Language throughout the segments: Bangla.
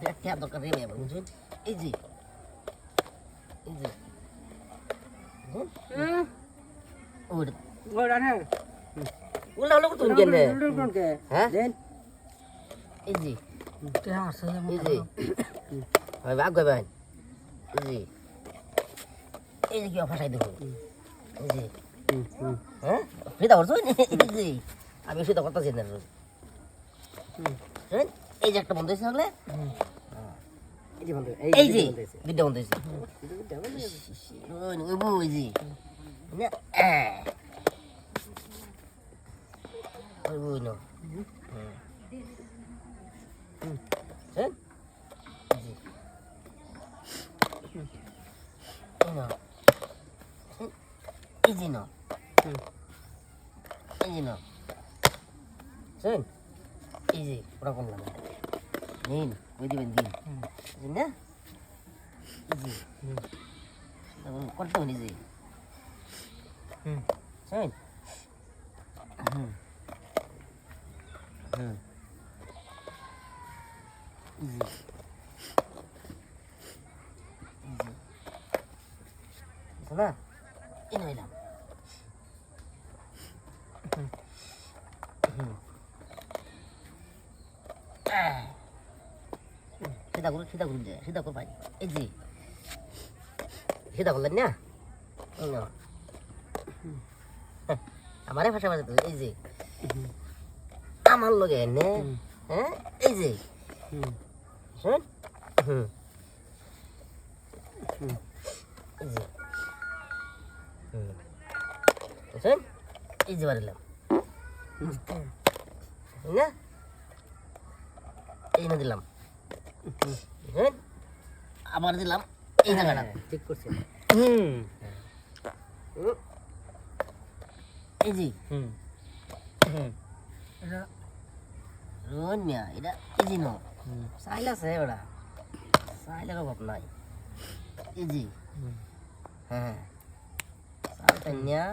ব্যাখ্যা দরকার রে আবার বুঝুন এই যে এই যে? ওটা ওরা না উল্টা উল্টা করতুন কেন হ্যাঁ এই যে কে আসে এই যে হয় ভাগ ভাই এই যে এই যে কি ফাঁসাই দেবো এই যে হ্যাঁ আমি ফিদা করতেছি না এই যে একটা বন্ধ হয়েছে তাহলে এই যে বন্ধু দুইটা বন্ধ হয়েছে ওই ওই ওই যে না। ওই বউ না শুনেন, এই যে। এই এই যে। শুনেন, এই যে ওরা করলাম নিন ওই দিবেন দিন বুঝলেন না জি তখন করতে হবে নিজে হুম। শুনেন হুম হুম জি জি শোনা এই সিধা করুন সিধা করুন যে সিধা কর ভাই। এই যে সিধা করলেন না। হ্যাঁ, আমারে ভাষা হবে, এই যে। আমার লগে নে হ্যাঁ এই যে। শুন হুম এই যে হুম শুন এই যে বাড়িলাম। না? এই না দিলাম? আবার দিলাম। এই জায়গাটা ঠিক করছে। হুম। এই যে। হুম। হুম। রোন মিয়া এটা যে নো সাইল আছে ওটা সাইলের অভাব নাই। যে। হ্যাঁ। সালটা নিয়া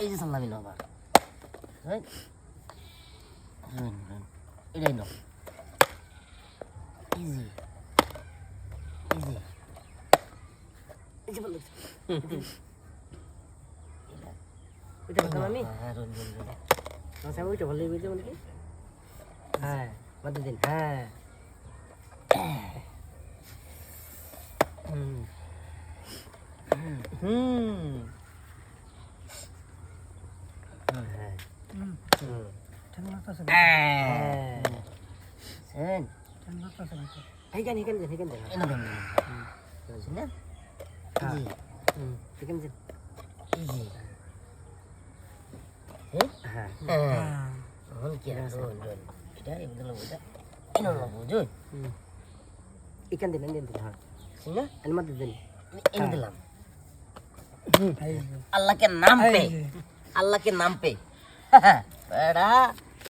এই যে সামলামি নো আবার। রোন এটাই নো ইজি ইজি ওইটা কথা আমি হ্যাঁ রোন আচ্ছা ওইটা ভালো বুঝতে মানে কি হ্যাঁ বাদ দিন হ্যাঁ হুম হুম হ্যাঁ সেন এইখান এখানে এখানে যান এখানে যান এখানে যান না জি এখানে যান জি হ্যাঁ হ্যাঁ এখন কি আছে এটা এগুলো ওটা এনে লাগবো বুঝুন এখান দিন এনে দিন হ্যাঁ শুনে এনে মধ্যে দিন এনে দিলাম আল্লাহকে নাম পে আল্লাহকে নাম পে বেড়া